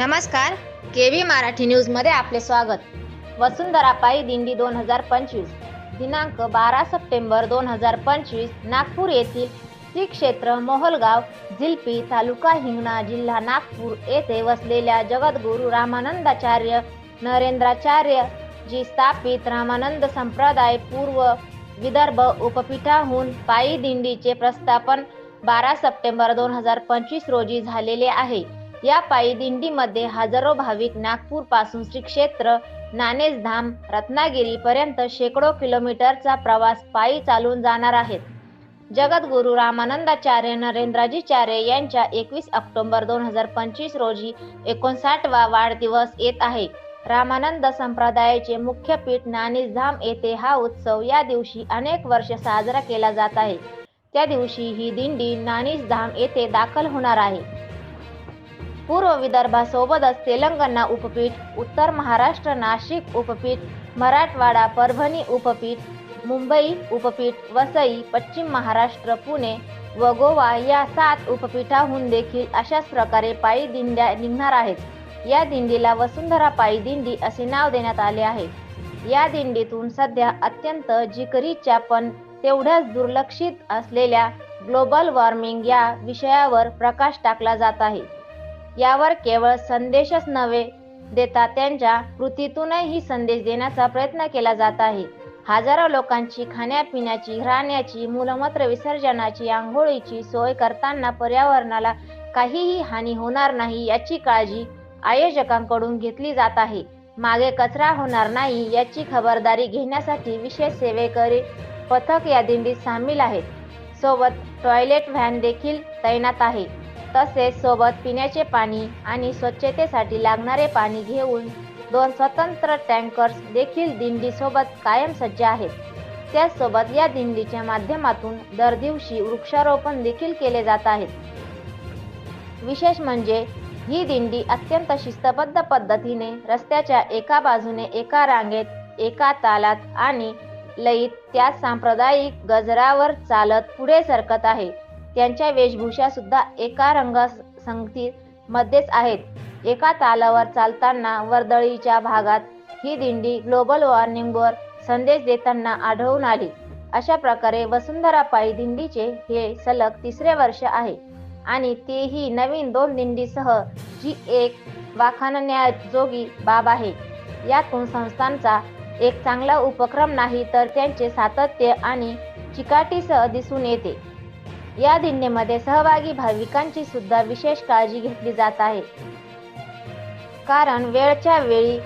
नमस्कार K V Marathi न्यूजमध्ये आपले स्वागत. वसुंधरा पायी दिंडी दोन हजार पंचवीस दिनांक बारा सप्टेंबर दोन हजार पंचवीस नागपूर येथील श्री क्षेत्र मोहलगाव झिलपी तालुका हिंगणा जिल्हा नागपूर येथे वसलेल्या जगद्गुरु रामानंदाचार्य नरेंद्राचार्य जी स्थापित रामानंद संप्रदाय पूर्व विदर्भ उपपीठाहून पायी दिंडीचे प्रस्थापन बारा सप्टेंबर दोन हजार पंचवीस रोजी झालेले आहे. या पायी दिंडीमध्ये हजारो भाविक नागपूरपासून श्री क्षेत्र नाणेसधाम रत्नागिरी पर्यंत शेकडो किलोमीटरचा प्रवास पायी चालून जाणार आहेत. जगद्गुरु रामानंदाचार्य नरेंद्राजीचार्य यांच्या एकवीस ऑक्टोबर दोन हजार पंचवीस रोजी एकोणसाठवा वाढदिवस येत आहे. रामानंद संप्रदायाचे मुख्य पीठ नाणेसधाम येथे हा उत्सव या दिवशी अनेक वर्ष साजरा केला जात आहे. त्या दिवशी ही दिंडी नाणेसधाम येथे दाखल होणार आहे. पूर्व विदर्भासोबतच तेलंगणा उपपीठ उत्तर महाराष्ट्र नाशिक उपपीठ मराठवाडा परभणी उपपीठ मुंबई उपपीठ वसई पश्चिम महाराष्ट्र पुणे व गोवा या सात उपपीठाहून देखील अशाच प्रकारे पायी दिंड्या निघणार आहेत. या दिंडीला वसुंधरा पायी दिंडी असे नाव देण्यात आले आहे. या दिंडीतून सध्या अत्यंत जिकरीच्या पण तेवढ्याच दुर्लक्षित असलेल्या ग्लोबल वॉर्मिंग या विषयावर प्रकाश टाकला जात आहे. यावर केवळ संदेशच नव्हे देता त्यांच्या कृतीतूनही संदेश देण्याचा प्रयत्न केला जात आहे. हजारो लोकांची खाण्यापिण्याची राहण्याची मूलमूत्र विसर्जनाची आंघोळीची सोय करताना पर्यावरणाला काहीही हानी होणार नाही याची काळजी आयोजकांकडून घेतली जात आहे. मागे कचरा होणार नाही याची खबरदारी घेण्यासाठी विशेष सेवेकरी पथक या दिंडीत सामील आहेत. सोबत टॉयलेट व्हॅन देखील तैनात आहे. तसेच सोबत पिण्याचे पाणी आणि स्वच्छतेसाठी लागणारे पाणी घेऊन दोन स्वतंत्र टँकर्स देखील दिंडीसोबत कायम सज्ज आहेत. त्याचसोबत या दिंडीच्या माध्यमातून दर दिवशी वृक्षारोपण देखील केले जात आहेत. विशेष म्हणजे ही दिंडी अत्यंत शिस्तबद्ध पद्धतीने रस्त्याच्या एका बाजूने एका रांगेत एका तालात आणि लयीत त्या सांप्रदायिक गजरावर चालत पुढे सरकत आहे. त्यांच्या वेशभूषा सुद्धा एका रंगसंगती मध्येच आहेत. एका तालावर चालताना वर्दळीच्या भागात ही दिंडी ग्लोबल वॉर्मिंगवर संदेश देताना आढळून आली. अशा प्रकारे वसुंधरा पायी दिंडीचे हे सलग तिसरे वर्ष आहे आणि तेही नवीन दोन दिंडीसह जी एक वाखाणण्याजोगी बाब आहे. यातून संस्थांचा एक चांगला उपक्रम नाही तर त्यांचे सातत्य आणि चिकाटीसह दिसून येते. या दिंडीमध्ये सहभागी भाविकांची सुद्धा विशेष काळजी घेतली जात आहे. कारण वेळच्या वेळी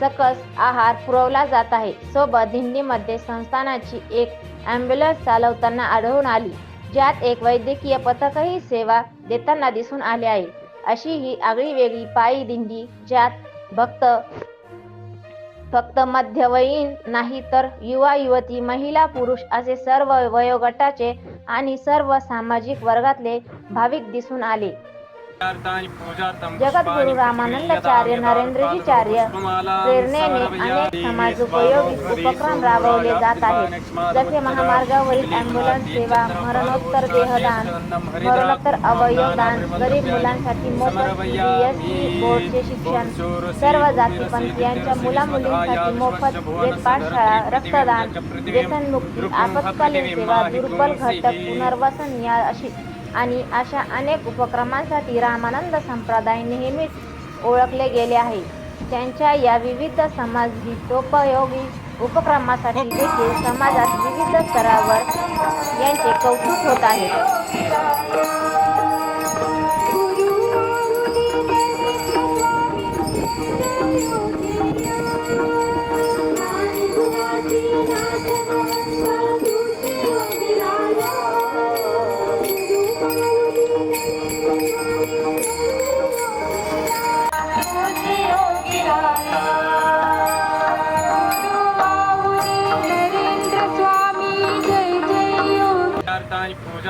सकस आहार पुरवला जात आहे. सोबत दिंडीमध्ये संस्थानाची एक ॲम्ब्युलन्स चालवताना आढळून आली ज्यात एक वैद्यकीय पथकही सेवा देताना दिसून आले आहे. अशी ही आगळी वेगळी पायी दिंडी ज्यात भक्त फक्त मध्यवयीन नाही तर युवा युवती महिला पुरुष असे सर्व वयोगटाचे आणि सर्व सामाजिक वर्गातले भाविक दिसून आले. जगद्गुरु रामानंदाचार्य नरेंद्रजीचार्य प्रेरणेने अनेक समाजोपयोगी उपक्रम राबवले जात आहेत. जसे महामार्गावरील ॲम्ब्युलन्स सेवा मरणोत्तर देहदान मरणोत्तर अवयवदान गरीब मुलांसाठी मोफत सीबीएसई बोर्डचे शिक्षण सर्व जातीपंथीयांच्या मुलामुलींसाठी मोफत वेद पाठशाळा रक्तदान व्यसनमुक्ती आपत्कालीन सेवा दुर्बल घटक पुनर्वसन या अशी आणि अशा अनेक उपक्रमांसाठी रामानंद संप्रदाय नेहमीच ओळखले गेले आहे. त्यांच्या या विविध समाजहितोपयोगी उपक्रमासाठी देखील समाजात विविध स्तरावर यांचे कौतुक होत आहे.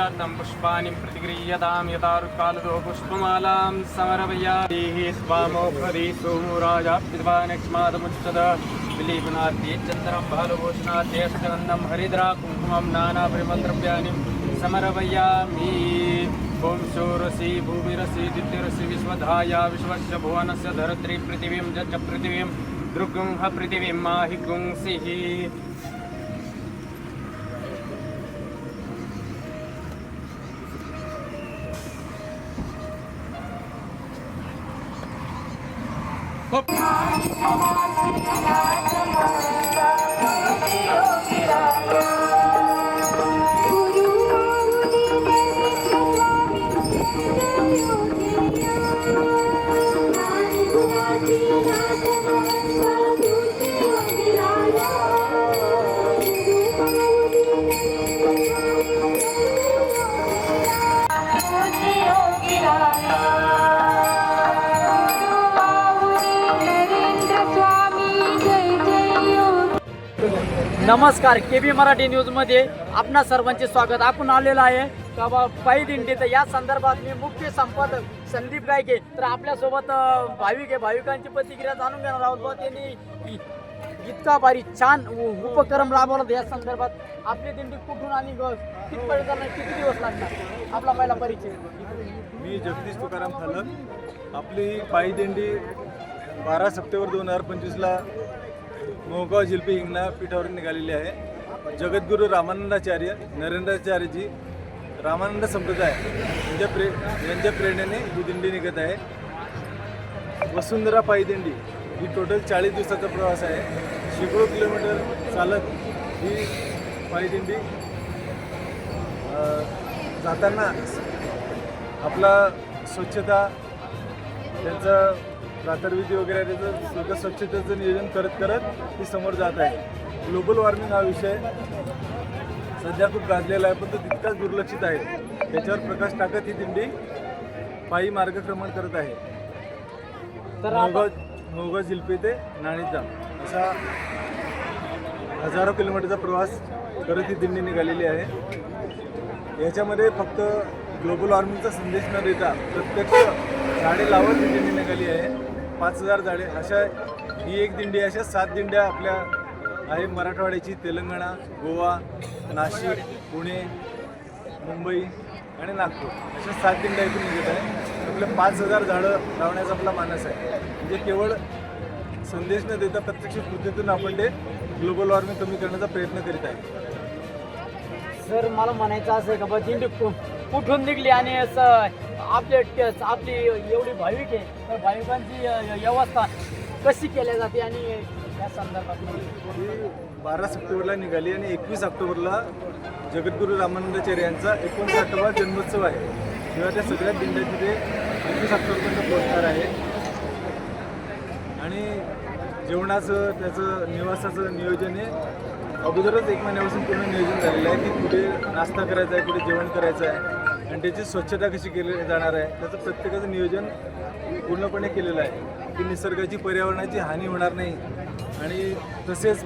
ार्थानि पुष्पाणि प्रतिगृह्यतां यथारुकालतो पुष्पमालां समरवयादेः स्वामोहरि सोमराजापिद्वानक्ष्मादमुच्चद विलेपनार्थे चन्दनं बालभूषणार्थे हरिद्रा कुङ्कुमं नानापरिमलद्रव्याणि समर्पयामि ॐ शोरसि भूमिरसि दित्यरसि विश्वधाया विश्वस्य भुवनस्य धरत्री पृथिवीं च च पृथिवीं दृगुंह पृथिवीं माहि गुंसिः नमस्कार के बी मराठी न्यूजमध्ये आपणा सर्वांचे स्वागत. आपण आलेलो आहे का बा पायी दिंडी तर या संदर्भात मी मुख्य संपादक संदीप गायके. तर आपल्यासोबत भाविक आहे. भाविकांची प्रतिक्रिया जाणून घेणार आहोत. बा त्यांनी इतका भारी छान उ- उपक्रम राबवला या संदर्भात आपली दिंडी कुठून आणि ग- कितपर्यंत जाणार किती दिवस लागणार? आपला पहिला परिचय. मी जगदीश तुकाराम फालक आपली पायी दिंडी बारा सप्टेंबर दोन हजार पंचवीसला मोहगाव जिल्पी हिंगणा पीठावर निघालेली आहे. जगद्गुरू रामानंदाचार्य नरेंद्राचार्यजी रामानंद संप्रदाय यांच्या प्रे यांच्या प्रेरणेने ही दिंडी निघत आहे. वसुंधरा पायी दिंडी ही टोटल चाळीस दिवसाचा प्रवास आहे. शेकडो किलोमीटर चालत ही पायदिंडी जाताना आपला स्वच्छता त्यांचं प्रातर्विधी वगैरे त्याचं सगळं स्वच्छतेचं नियोजन करत करत ती समोर जात आहे. ग्लोबल वॉर्मिंग हा विषय सध्या खूप गाजलेला आहे पण तो तितकाच दुर्लक्षित आहे. त्याच्यावर प्रकाश टाकत ही दिंडी पायी मार्गक्रमण करत आहे. मोहगाव मोहगाव जिल्पी ते नाणीजाम असा हजारो किलोमीटरचा प्रवास करत ही दिंडी निघालेली आहे. याच्यामध्ये फक्त ग्लोबल वॉर्मिंगचा संदेश न देता प्रत्यक्ष झाडे लावत दिंडी निघाली आहे. पाच हजार झाडे अशा ही एक दिंडी अशा सात दिंड्या आपल्या आहे मराठवाड्याची. तेलंगणा गोवा नाशिक पुणे मुंबई आणि नागपूर. अशा सात दिंड्या इथून निघत आहे. आपल्या पाच हजार झाडं लावण्याचा आपला मानस आहे. म्हणजे केवळ संदेश न देता प्रत्यक्ष कृतीतून आपण ते ग्लोबल वॉर्मिंग कमी करण्याचा प्रयत्न करीत आहे. सर मला म्हणायचं असं आहे का बा दिंडी कुठून निघली आणि असं आपले आपली एवढी भाविक आहे तर भाविकांची व्यवस्था कशी केल्या जाते आणि या संदर्भात बारा सप्टेंबरला निघाली आणि एकवीस ऑक्टोबरला जगद्गुरू रामानंदाचार्य यांचा एकोणसाठवा जन्मोत्सव आहे. किंवा त्या सगळ्या दिंड्या तिथे एकवीस ऑक्टोबरपर्यंत पोहोचणार आहे. आणि जेवणाचं त्याचं निवासाचं नियोजन हे अगोदरच एक महिन्यापासून पूर्ण नियोजन झालेलं आहे की कुठे नाश्ता करायचा आहे कुठे जेवण करायचं आहे. आणि त्याची स्वच्छता कशी केली जाणार आहे त्याचं प्रत्येकाचं नियोजन पूर्णपणे केलेलं आहे. की निसर्गाची पर्यावरणाची हानी होणार नाही. आणि तसेच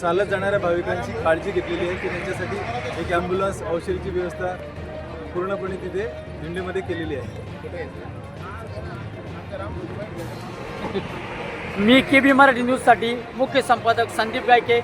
चालत जाणाऱ्या भाविकांची काळजी घेतलेली आहे की त्यांच्यासाठी एक ॲम्ब्युलन्स औषधीची व्यवस्था पूर्णपणे तिथे दिंडीमध्ये केलेली आहे. मी के बी मराठी न्यूजसाठी मुख्य संपादक संदीप गायके.